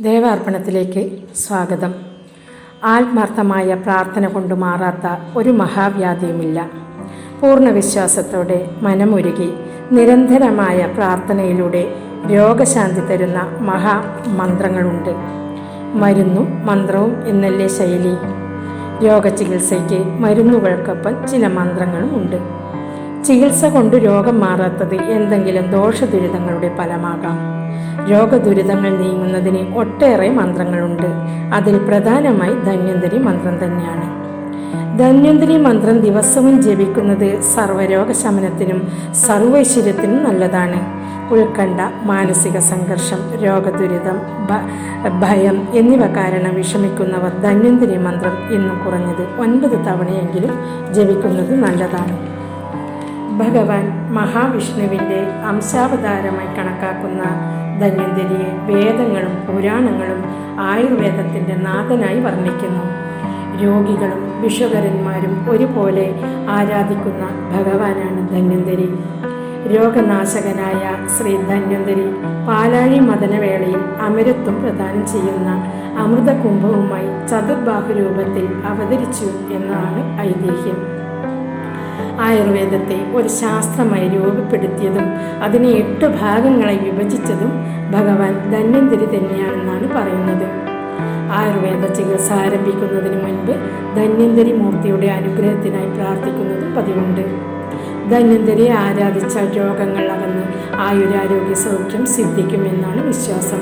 ദേവാർപ്പണത്തിലേക്ക് സ്വാഗതം. ആത്മാർത്ഥമായ പ്രാർത്ഥന കൊണ്ട് മാറാത്ത ഒരു മഹാവ്യാധിയുമില്ല. പൂർണ വിശ്വാസത്തോടെ മനമൊരുകി നിരന്തരമായ പ്രാർത്ഥനയിലൂടെ രോഗശാന്തി തരുന്ന മഹാമന്ത്രങ്ങളുണ്ട്. മരുന്നും മന്ത്രവും എന്നല്ലേ ശൈലി? രോഗചികിത്സയ്ക്ക് മരുന്നുകൾക്കൊപ്പം ചില മന്ത്രങ്ങളും ഉണ്ട് ചികിത്സ കൊണ്ട് രോഗം മാറാത്തത് എന്തെങ്കിലും ദോഷദുരിതങ്ങളുടെ ഫലമാകാം. രോഗദുരിതങ്ങൾ നീങ്ങുന്നതിന് ഒട്ടേറെ മന്ത്രങ്ങളുണ്ട്. അതിൽ പ്രധാനമായി ധന്വന്തരി മന്ത്രം തന്നെയാണ്. ധന്വന്തരി മന്ത്രം ദിവസവും ജപിക്കുന്നത് സർവരോഗശമനത്തിനും സർവൈശ്വര്യത്തിനും നല്ലതാണ്. ഉത്കണ്ഠ മാനസിക സംഘർഷം രോഗദുരിതം ഭയം എന്നിവ കാരണം വിഷമിക്കുന്നവർ ധന്വന്തരി മന്ത്രം ഇന്നും കുറഞ്ഞത് ഒൻപത് തവണയെങ്കിലും ജപിക്കുന്നത് നല്ലതാണ്. ഭഗവാൻ മഹാവിഷ്ണുവിന്റെ അംശാവതാരമായി കണക്കാക്കുന്ന ധന്വന്തരിയെ വേദങ്ങളും പുരാണങ്ങളും ആയുർവേദത്തിന്റെ നാഥനായി വർണിക്കുന്നു. രോഗികളും വിശ്വകരന്മാരും ഒരുപോലെ ആരാധിക്കുന്ന ഭഗവാനാണ് ധന്വന്തരി. രോഗനാശകനായ ശ്രീ ധന്വന്തരി പാലാഴി മദനവേളയിൽ അമരത്വം പ്രദാനം ചെയ്യുന്ന അമൃതകുംഭവുമായി ചതുർബാഹു രൂപത്തിൽ അവതരിച്ചു എന്നാണ് ഐതിഹ്യം. ആയുർവേദത്തെ ഒരു ശാസ്ത്രമായി രൂപപ്പെടുത്തിയതും അതിനെ എട്ട് ഭാഗങ്ങളായി വിഭജിച്ചതും ഭഗവാൻ ധന്വന്തരി തന്നെയാണെന്നാണ് പറയുന്നത്. ആയുർവേദ ചികിത്സ ആരംഭിക്കുന്നതിന് മുൻപ് ധന്വന്തരി മൂർത്തിയുടെ അനുഗ്രഹത്തിനായി പ്രാർത്ഥിക്കുന്നതും പതിവുണ്ട്. ധന്വന്തരിയെ ആരാധിച്ചാൽ രോഗങ്ങൾ അകന്ന് ആയുരാരോഗ്യ സൗഖ്യം സിദ്ധിക്കുമെന്നാണ് വിശ്വാസം.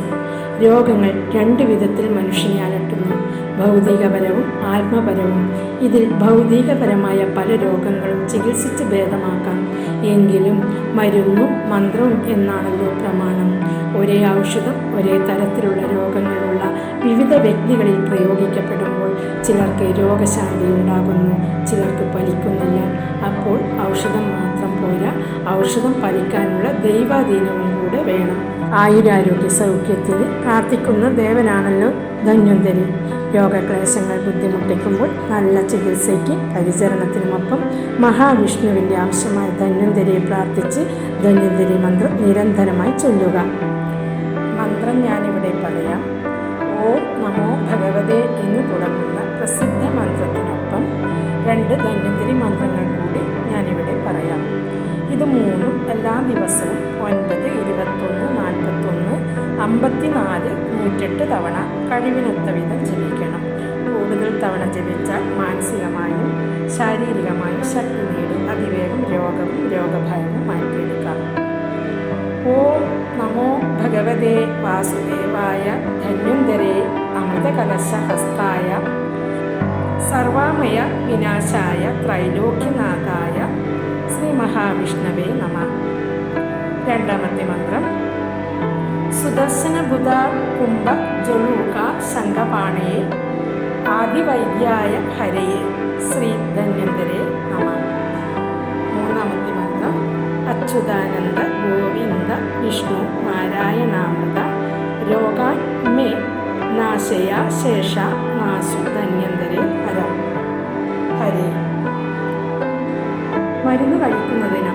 രോഗങ്ങൾ രണ്ട് വിധത്തിൽ മനുഷ്യനെ അലട്ടുന്നു. ഭൗതികപരവും ആത്മപരവും. ഇതിൽ ഭൗതികപരമായ പല രോഗങ്ങളും ചികിത്സിച്ച് ഭേദമാക്കാം. എങ്കിലും മരുന്നും മന്ത്രവും എന്നാണല്ലോ പ്രമാണം. ഒരേ ഔഷധം ഒരേ തരത്തിലുള്ള രോഗങ്ങളുള്ള വിവിധ വ്യക്തികളിൽ പ്രയോഗിക്കപ്പെടുമ്പോൾ ചിലർക്ക് രോഗശാന്തി ഉണ്ടാകുന്നു ചിലർക്ക് ഫലിക്കുന്നില്ല. അപ്പോൾ ഔഷധം മാത്രം പോരാ. ഔഷധം ഫലിക്കാനുള്ള ദൈവാധീനവും കൂടെ വേണം. ആയുരാരോഗ്യ സൗഖ്യത്തിന് പ്രാർത്ഥിക്കുന്ന ദേവനാണല്ലോ ധന്വന്തരി. രോഗക്ലേശങ്ങൾ ബുദ്ധിമുട്ടിക്കുമ്പോൾ നല്ല ചികിത്സയ്ക്ക് പരിചരണത്തിനുമൊപ്പം മഹാവിഷ്ണുവിന്റെ ആവശ്യമായ ധന്വന്തരിയെ പ്രാർത്ഥിച്ച് ധന്വന്തരി മന്ത്രം നിരന്തരമായി ചൊല്ലുക. മന്ത്രം ഞാനിവിടെ പറയാം. ഓ നമോ ഭഗവതേ എന്ന് തുടങ്ങുന്ന പ്രസിദ്ധ മന്ത്രത്തിനൊപ്പം രണ്ട് ധന്വന്തരി മന്ത്രങ്ങൾ പറയാം. ഇത് മൂന്നും എല്ലാ ദിവസവും ഒൻപത് ഇരുപത്തൊന്ന് നാൽപ്പത്തൊന്ന് അമ്പത്തിനാല് നൂറ്റെട്ട് തവണ കഴിവിനൊത്ത വിധം ജപിക്കണം. കൂടുതൽ തവണ ജപിച്ചാൽ മാനസികമായും ശാരീരികമായും ശക്തി നേടി. അതിവേഗം രോഗവും രോഗഭയവും മാറ്റിയെടുക്കാം. ഓം നമോ ഭഗവതേ വാസുദേവായ ധന്വന്തരേ അമൃതകലശഹസ്തായ സർവാമയ വിനാശായ ത്രൈലോക്യനാഥായ ശ്രീ മഹാവിഷ്ണവേ നമ. രണ്ടാമത്തെ മന്ത്രം. സുദർശന ബുധ കുംഭ ജലൂക സംഘപാണയെ ആദിവൈദ്യായ ഹരയെ ശ്രീ ധന്യന്തരെ നമ. മൂന്നാമത്തെ മന്ത്രം. അച്യുതാനന്ദ ഗോവിന്ദ വിഷ്ണു നാരായണാമൃത രോഗാൻ മേ നാശയ ശേഷ നാശു ധന്യന്തരെ ഹരേ. മരുന്ന് കഴിക്കുന്നതിനൊപ്പം ഈ ധന്യന്തരി മന്ത്രം ജപിക്കുന്നത് പെട്ടെന്ന്